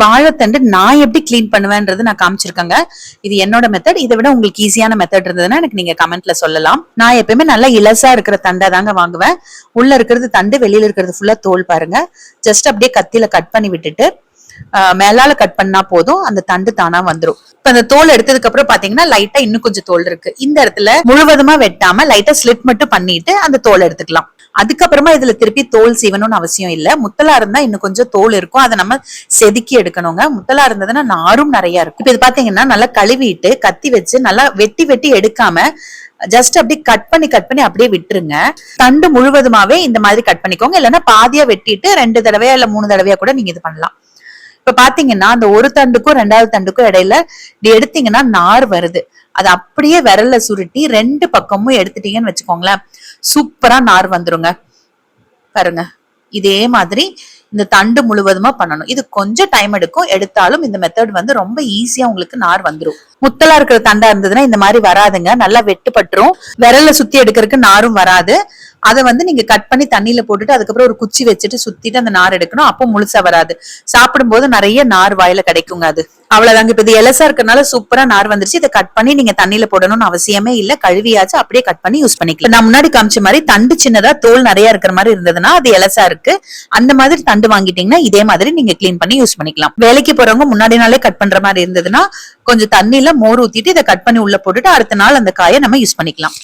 வாழைத்தண்டு நான் எப்படி கிளீன் பண்ணுவேன்றது நான் காமிச்சிருக்கேங்க. இது என்னோட மெத்தட் இதை விட உங்களுக்கு ஈஸியான மெத்தட் இருந்ததுன்னா எனக்கு நீங்க கமெண்ட்ல சொல்லலாம். நான் எப்பயுமே நல்லா இலசா இருக்கிற தண்டை தாங்க வாங்குவேன். உள்ள இருக்கிறது தண்டு வெளியில இருக்கிறது ஃபுல்லா தோல் பாருங்க. ஜஸ்ட் அப்படியே கத்தியில கட் பண்ணி விட்டுட்டு மேலால கட் பண்ணா போதும். அந்த தண்டு தானா வந்துரும். இப்ப அந்த தோல் எடுத்ததுக்கு அப்புறம் பாத்தீங்கன்னா லைட்டா இன்னும் கொஞ்சம் தோல் இருக்கு. இந்த இடத்துல முழுவதுமா வெட்டாம லைட்டா ஸ்லிட் மட்டும் பண்ணிட்டு அந்த தோல் எடுத்துக்கலாம். அதுக்கப்புறமா இதுல திருப்பி தோல் சீவணும்னு அவசியம் இல்ல. முத்தலா இருந்தா இன்னும் கொஞ்சம் தோல் இருக்கும். அதை நம்ம செதுக்கி எடுக்கணுங்க. முத்தலா இருந்ததுன்னா நாரும் நிறைய இருக்கும். இப்ப இது பாத்தீங்கன்னா நல்லா கழுவிட்டு கத்தி வச்சு நல்லா வெட்டி வெட்டி எடுக்காம ஜஸ்ட் அப்படியே கட் பண்ணி கட் பண்ணி அப்படியே விட்டுருங்க. தண்டு முழுவதுமாவே இந்த மாதிரி கட் பண்ணிக்கோங்க. இல்லைன்னா பாதியா வெட்டிட்டு ரெண்டு தடவையா இல்ல மூணு தடவையா கூட நீங்க இது பண்ணலாம். இப்ப பாத்தீங்கன்னா அந்த ஒரு தண்டுக்கும் ரெண்டாவது தண்டுக்கும் இடையில இப்படி எடுத்தீங்கன்னா நார் வருது. அது அப்படியே விரல்ல சுருட்டி ரெண்டு பக்கமும் எடுத்துட்டீங்கன்னு வச்சுக்கோங்களேன். சூப்பரா நார் வந்துருங்க. பாருங்க. இதே மாதிரி இந்த தண்டு முழுவதுமா பண்ணணும். இது கொஞ்சம் டைம் எடுக்கும். எடுத்தாலும் இந்த மெத்தட் வந்து ரொம்ப ஈஸியா உங்களுக்கு நார் வந்துரும். முத்தலா இருக்கிற தண்டா இருந்ததுன்னா இந்த மாதிரி வராதுங்க. நல்லா வெட்டுப்பட்டுரும். விரல்ல சுத்தி எடுக்கிறதுக்கு நாரும் வராது. அதை வந்து நீங்க கட் பண்ணி தண்ணியில போட்டுட்டு அதுக்கப்புறம் ஒரு குச்சி வச்சுட்டு சுத்திட்டு அந்த நார் எடுக்கணும். அப்போ முழுசா வராது. சாப்பிடும்போது நிறைய நார் வாயில கிடைக்குங்க அது. அவ்வளவுதாங்க. இப்ப இது எலசா இருக்கறனால சூப்பரா நார் வந்துருச்சு. இதை கட் பண்ணி நீங்க தண்ணியில போடணும்னு அவசியமே இல்ல. கழுவியாச்சு அப்படியே கட் பண்ணி யூஸ் பண்ணிக்கலாம். நான் முன்னாடி காமிச்ச மாதிரி தண்டு சின்னதா தோல் நிறைய இருக்கிற மாதிரி இருந்ததுன்னா அது எலசா இருக்கு. அந்த மாதிரி தண்டு வாங்கிட்டீங்கன்னா இதே மாதிரி நீங்க க்ளீன் பண்ணி யூஸ் பண்ணிக்கலாம். வேலைக்கு போறவங்க முன்னாடி நாளே கட் பண்ற மாதிரி இருந்ததுன்னா கொஞ்சம் தண்ணியில மோர் ஊத்திட்டு இதை கட் பண்ணி உள்ள போட்டுட்டு அடுத்த நாள் அந்த காயை நம்ம யூஸ் பண்ணிக்கலாம்.